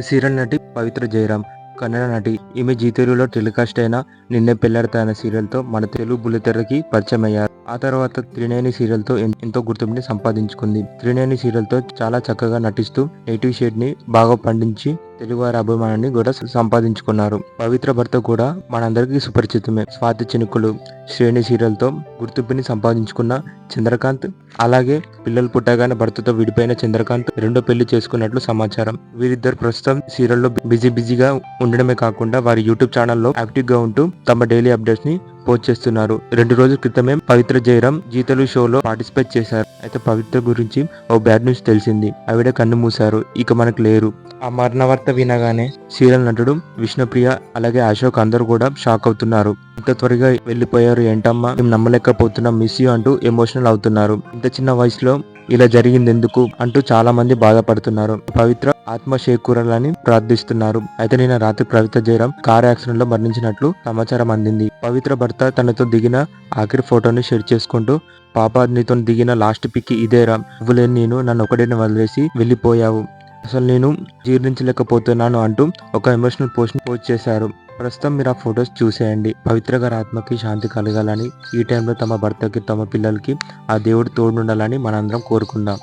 Serial నటి పవిత్ర జయరాం కన్నడ నటి ఈమె జీతేరులో టెలికాస్ట్ అయిన నిన్నే పెళ్ళాడతా అనే సీరియల్తో మన తెలుగు బుల్లితెరకి పరిచయం అయ్యారు ఆ తర్వాత త్రినేని సీరియల్తో ఎంతో గుర్తింపుని సంపాదించుకుంది. త్రినేని సీరియల్తో చాలా చక్కగా నటిస్తూ నెగిటివ్ షేడ్ని బాగా పండించి తెలుగువారి అభిమానాన్ని కూడా సంపాదించుకున్నారు. పవిత్ర భర్త కూడా మనందరికీ సుపరిచితమే. స్వాతి చినుకులు శ్రేణి సీరియల్తో గుర్తింపుని సంపాదించుకున్న చంద్రకాంత్ అలాగే పిల్లలు పుట్టగానే భర్తతో విడిపోయిన చంద్రకాంత్ రెండో పెళ్ళి చేసుకున్నట్లు సమాచారం. వీరిద్దరు ప్రస్తుతం సీరియల్లో బిజీ బిజీగా ఉండడమే కాకుండా వారి యూట్యూబ్ ఛానల్లో యాక్టివ్గా ఉంటూ తమ డైలీ అప్డేట్స్ని పోస్ట్ చేస్తున్నారు. రెండు రోజుల క్రితమే పవిత్ర జయరాం జీతలు షోలో పార్టిసిపేట్ చేశారు. అయితే పవిత్ర గురించి ఓ బ్యాడ్ న్యూస్ తెలిసింది. ఆవిడ కన్ను మూశారు. ఇక మనకు లేరు. ఆ మరణ వార్త వినగానే సీరియల్ నటుడు విష్ణుప్రియ అలాగే అశోక్ అందరూ కూడా షాక్ అవుతున్నారు. ఇంత త్వరగా వెళ్ళిపోయారు ఏంటమ్మా? మేము నమ్మలేకపోతున్నాం మిస్ యూ అంటూ ఎమోషనల్ అవుతున్నారు. ఇంత చిన్న వయసులో ఇలా జరిగింది ఎందుకు అంటూ చాలా మంది బాధపడుతున్నారు. పవిత్ర ఆత్మ చేకూరాలని ప్రార్థిస్తున్నారు. అయితే నిన్న రాత్రి పవిత్ర జయరాం కార్ యాక్సిడెంట్లో మరణించినట్లు సమాచారం అందింది. పవిత్ర భర్త తనతో దిగిన ఆఖరి ఫోటోని షేర్ చేసుకుంటూ పాప నీతో దిగిన లాస్ట్ పిక్ ఇదేరా నువ్వు లేని నేను నన్ను ఒకటిని వదిలేసి వెళ్ళిపోయావు. అసలు నేను జీర్ణించలేకపోతున్నాను అంటూ ఒక ఎమోషనల్ పోస్ట్ పోస్ట్ చేశారు. ప్రస్తుతం మీరు ఆ ఫొటోస్ చూసేయండి. పవిత్ర గారి ఆత్మకి శాంతి కలగాలని ఈ టైంలో తమ భర్తకి తమ పిల్లలకి ఆ దేవుడు తోడుండాలని మనందరం కోరుకుందాం.